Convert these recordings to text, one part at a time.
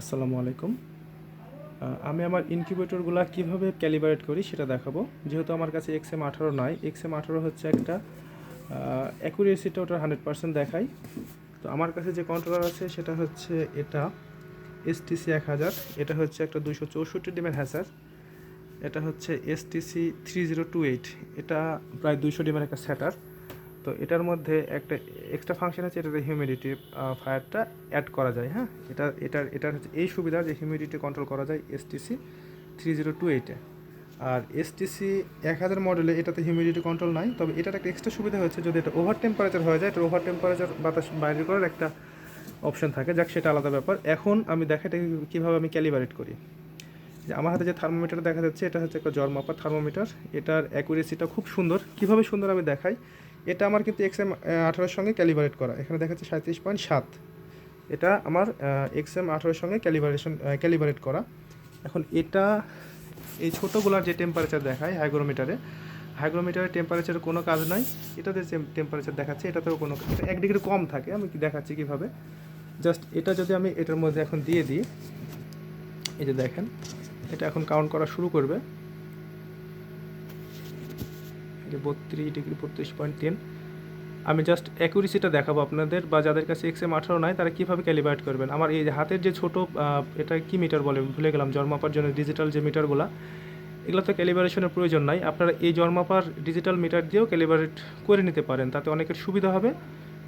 আসসালামু আলাইকুম। আমি আমার ইনকিউবেটরগুলো কীভাবে ক্যালিব্রেট করি সেটা দেখাবো। যেহেতু আমার কাছে এক্স এম আঠারো নয় এক্স এম আঠারো হচ্ছে একটা অ্যাকুরেসিটা ওটা হান্ড্রেড পার্সেন্ট দেখায়। তো আমার কাছে যে কন্ট্রোলার আছে সেটা হচ্ছে এটা এসটিসি এক হাজার, এটা হচ্ছে একটা দুশো চৌষট্টি ডিমের হ্যাসার এটা হচ্ছে STC three zero two eight এটা প্রায় দুইশো ডিমের একটা স্যাটার তো এটার মধ্যে একটা এক্সট্রা ফাংশন আছে, এটাতে হিউমিডিটি ফায়ারটা অ্যাড করা যায় হ্যাঁ? এটা, এটার এটার হচ্ছে, এই সুবিধা যে হিউমিডিটি কন্ট্রোল করা যায় এসটিসি থ্রি জিরো টু এইটে আর এসটিসি এক হাজার মডেলে এটাতে হিউমিডিটি কন্ট্রোল নাই, তবে এটার একটা এক্সট্রা সুবিধা হচ্ছে যদি এটা ওভার টেম্পারেচার হয়ে যায়, এটা ওভার টেম্পারেচার বাতাস বাইরে করার একটা অপশন থাকে, যাক, সেটা আলাদা ব্যাপার। এখন আমি দেখা এটা কীভাবে আমি ক্যালিবারেট করি। যে আমার হাতে যে থার্মোমিটার দেখা যাচ্ছে, এটা হচ্ছে একটা জ্বর মাপার থার্মোমিটার এটার অ্যাকুরেসিটা খুব সুন্দর। কীভাবে সুন্দর আমি দেখাই? এটা আমার কিন্তু এক্স এম আঠারোর সঙ্গে ক্যালিবারেট করা। এখানে দেখা যাচ্ছে সাঁত্রিশ পয়েন্ট সাত। এটা আমার এক্স এম আঠারোর সঙ্গে ক্যালিবারেশন ক্যালিবারেট করা। এখন এটা, এই ছোটোগুলার যে টেম্পারেচার দেখায় হাইগ্রোমিটারে হাইগ্রোমিটারের টেম্পারেচারে কোনো কাজ নাই। এটাতে যে টেম্পারেচার দেখাচ্ছে, এটাতেও কোনো এক ডিগ্রি কম থাকে, আমি কি দেখাচ্ছি কীভাবে? জাস্ট এটা যদি আমি এটার মধ্যে এখন দিয়ে দিই, এই যে দেখেন, এটা এখন কাউন্ট করা শুরু করবে। এই বত্রিশ ডিগ্রি বত্রিশ পয়েন্ট তিন আমি জাস্ট অ্যাকুরেসিটা দেখাবো আপনাদের বা যাদের কাছে এক্স এম আঠারো নাই, তারা কীভাবে ক্যালিব্রেট করবেন? আমার এই হাতের যে ছোটো এটা কি মিটার বলে? ভুলে গেলাম জন্মাপার জন্য ডিজিটাল যে মিটারগুলো এগুলো তো ক্যালিব্রেশনের প্রয়োজন নাই। আপনারা এই জন্মাপার ডিজিটাল মিটার দিয়েও ক্যালিব্রেট করে নিতে পারেন, তাতে অনেকের সুবিধা হবে।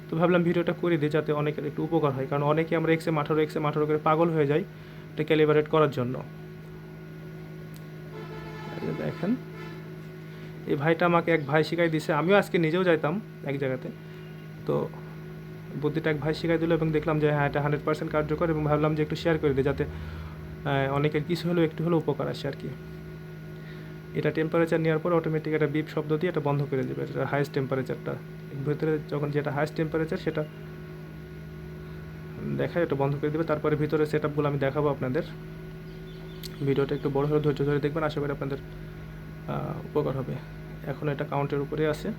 তো ভাবলাম ভিডিওটা করে দিই, যাতে অনেকের একটু উপকার হয়, কারণ অনেকে আমরা এক্স এম আঠারো এক্স এম আঠারো করে পাগল হয়ে যাই এটা ক্যালিব্রেট করার জন্য। দেখেন। এই ভাইটা আমাকে এক ভাই শিখাই দিছে। আমিও আজকে নিজেও যাইতাম এক জায়গাতে। তো বুদ্ধিটা এক ভাই শিখাই দিল এবং দেখলাম যে হ্যাঁ এটা হান্ড্রেড পার্সেন্ট কার্যকর এবং ভাবলাম যে একটু শেয়ার করে দিই যাতে অনেকের কিছু হলেও একটু হলেও উপকার আসে আর কি এটা টেম্পারেচার নেওয়ার পর অটোমেটিক একটা বিপ শব্দ দিয়ে এটা বন্ধ করে দেবে, এটা হাইস্ট টেম্পারেচারটা ভিতরে যখন যেটা হাইস্ট টেম্পারেচার সেটা দেখায়, এটা বন্ধ করে দেবে। তারপরে ভিতরে সেট আপগুলো আমি দেখাবো আপনাদের। ভিডিওটা একটু বড় হলে ধৈর্য ধরে দেখবেন, আশা করি আপনাদের উপকার হবে। এখন এটা কাউন্টের উপরে আছে।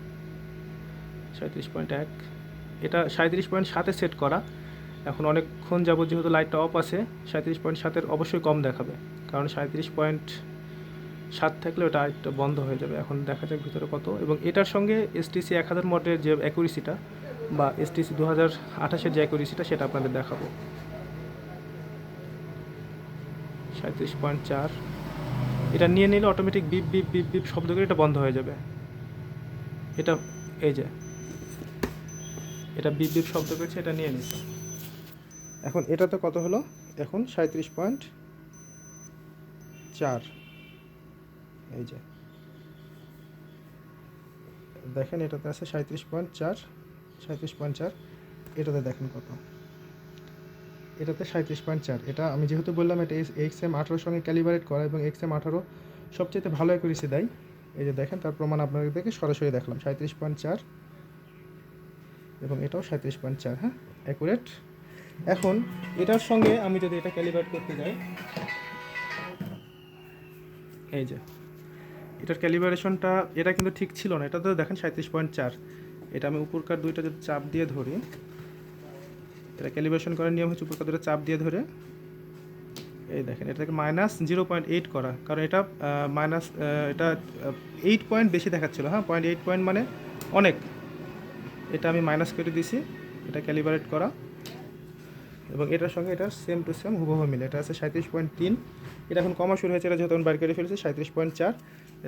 সাঁত্রিশ পয়েন্ট এক। এটা সাঁত্রিশ পয়েন্ট সাতে সেট করা। এখন অনেকক্ষণ যাবত যেহেতু লাইটটা অফ আছে সাঁত্রিশ পয়েন্ট সাতের অবশ্যই কম দেখাবে। কারণ সাঁত্রিশ পয়েন্ট সাত থাকলে ওটা একটা বন্ধ হয়ে যাবে। এখন দেখা যাক ভিতরে কত। এবং এটার সঙ্গে এসটিসি এক হাজার মডেলের যে অ্যাকুরেসিটা বা এসটিসি দু হাজার আঠাশের যে অ্যাকুরেসিটা সেটা আপনাদের দেখাবো। সাঁত্রিশ পয়েন্ট চার। এটা নিয়ে নিলে automatic beep beep beep beep শব্দ করে এটা বন্ধ হয়ে যাবে। এটা, এই যে। এটা বিপ বিপ শব্দ করছে, এটা নিয়ে নিচ্ছে এখন এটাতে কত হলো? এখন সাঁত্রিশ পয়েন্ট চার। এই যে। দেখেন এটাতে আছে সাঁত্রিশ পয়েন্ট চার সাঁত্রিশ পয়েন্ট চার। এটাতে দেখেন কত। এটাতে সাঁত্রিশ পয়েন্ট চার। এটা আমি যেহেতু বললাম, এটা এক্স এম আঠারোর সঙ্গে ক্যালিবারেট করা এবং এক্স এম আঠারো সবচেয়ে ভালো অ্যাকুরেসি দেয়। এই যে দেখেন, তার প্রমাণ আপনাদেরকে সরাসরি দেখলাম। সাঁত্রিশ পয়েন্ট চার এবং এটাও সাঁত্রিশ পয়েন্ট চার হ্যাঁ? অ্যাকুরেট এখন এটার সঙ্গে আমি যদি এটা ক্যালিবারেট করতে যাই, এই যে, এটার ক্যালিবারেশনটা এটা কিন্তু ঠিক ছিল না। এটা তো দেখেন সাঁত্রিশ পয়েন্ট চার। এটা আমি উপরকার দুইটা যদি চাপ দিয়ে ধরি এটা ক্যালিব্রেশন করার নিয়ম হচ্ছে দুটো চাপ দিয়ে ধরে। এই দেখেন, এটাকে মাইনাস জিরো পয়েন্ট এইট করা। কারণ এটা মাইনাস এটা এইট পয়েন্ট বেশি দেখাচ্ছিল হ্যাঁ? পয়েন্ট এইট পয়েন্ট মানে অনেক। এটা আমি মাইনাস করে দিছি এটা ক্যালিব্রেট করা। এবং এটার সঙ্গে এটা সেম টু সেম হুবহু মিলে। এটা আছে সাঁত্রিশ পয়েন্ট তিন। এটা এখন কমা শুরু হয়েছে, এটা আমি বাইর করে ফেলেছি সাঁত্রিশ পয়েন্ট চার।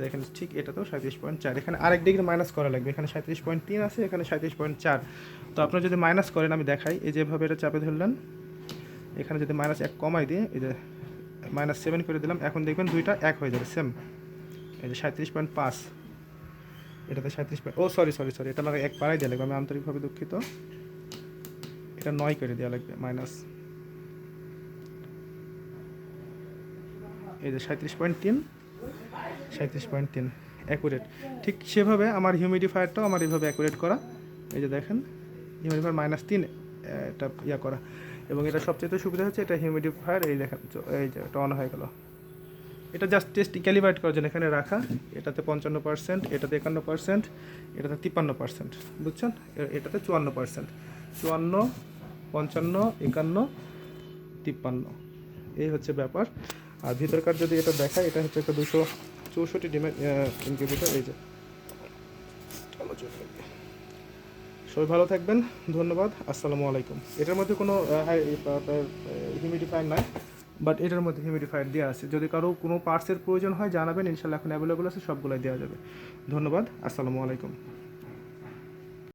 এখানে ঠিক এটাতেও সাঁত্রিশ পয়েন্ট চার। এখানে আরেক ডিগ্রি মাইনাস করা লাগবে। এখানে সাঁত্রিশ পয়েন্ট তিন আছে, এখানে সাঁত্রিশ পয়েন্ট চার। তো আপনার যদি মাইনাস করেন, আমি দেখাই। এই যেভাবে এটা চাপে ধরলেন, এখানে যদি মাইনাস এক কমাই দিয়ে এই যে মাইনাস সেভেন করে দিলাম, এখন দেখবেন দুইটা এক হয়ে যাবে সেম এই যে সাঁত্রিশ পয়েন্ট পাঁচ। এটাতে সাঁত্রিশ পয়েন্ট, ও সরি সরি সরি এটা লাগে এক পাড়াই দেওয়া লাগবে। আমি আন্তরিকভাবে দুঃখিত। এটা নয় করে দেওয়া লাগবে মাইনাস এই যে সাঁত্রিশ পয়েন্ট তিন, সাঁত্রিশ পয়েন্ট তিন অ্যাকুরেট ঠিক সেভাবে আমার হিউমিডিফায়ারটাও আমার এইভাবে অ্যাকুরেট করা। এই যে দেখেন হিউমিডিফায়ার মাইনাস তিন, এটা ইয়া করা। এবং এটা সবচেয়ে সুবিধা হচ্ছে এটা হিউমিডিফায়ার এই দেখেন এই যে এটা অন হয়ে গেল। এটা জাস্ট টেস্ট ক্যালিব্রেট করার জন্য এখানে রাখা। এটাতে পঞ্চান্ন পার্সেন্ট এটাতে একান্ন পার্সেন্ট এটাতে তিপ্পান্ন পার্সেন্ট বুঝছেন? এটাতে চুয়ান্ন পার্সেন্ট চুয়ান্ন পঞ্চান্ন, একান্ন, তিপ্পান্ন। এই হচ্ছে ব্যাপার। আর ভিতরকার যদি এটা দেখায়, এটা হচ্ছে একটা দুশো চৌষট্টি ডিমের ইনকিউবেটর। এই যে। সবাই ভালো থাকবেন। ধন্যবাদ। আসসালামু আলাইকুম। এটার মধ্যে কোনো হিউমিডিফায়ার নাই বাট এটার মধ্যে হিউমিডিফায়ার দেওয়া আছে। যদি কারও কোনো পার্টসের প্রয়োজন হয়, জানাবেন। ইনশাল্লাহ এখন অ্যাভেলেবল আছে, সবগুলোই দেওয়া যাবে। ধন্যবাদ। আসসালামু আলাইকুম।